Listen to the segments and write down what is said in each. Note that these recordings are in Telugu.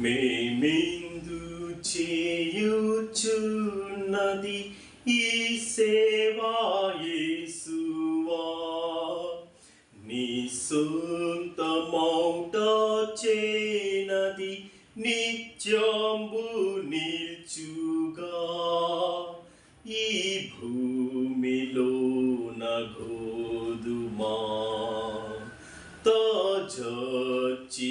మేమిందు చేయుచున్నది ఈ సేవాయేసువా నీ సొంత మౌట చేనది నిత్యంబు నిల్చుగా. ఈ భూమిలో నగోదుమా తాజాచి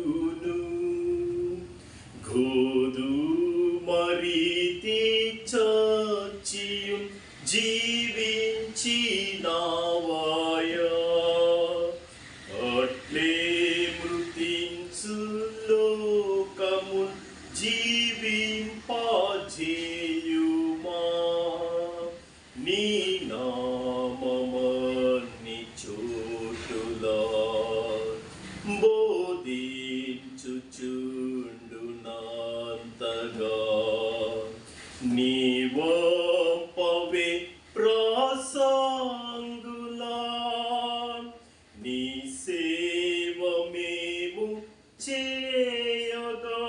చచ్చియు జీవించినావాయా అట్లే మృతించు లోకము జీవింపజేయుమా నీ నామమన్ని చోటులా ప్రాసంగులా నీ సేవ మేము చేయగా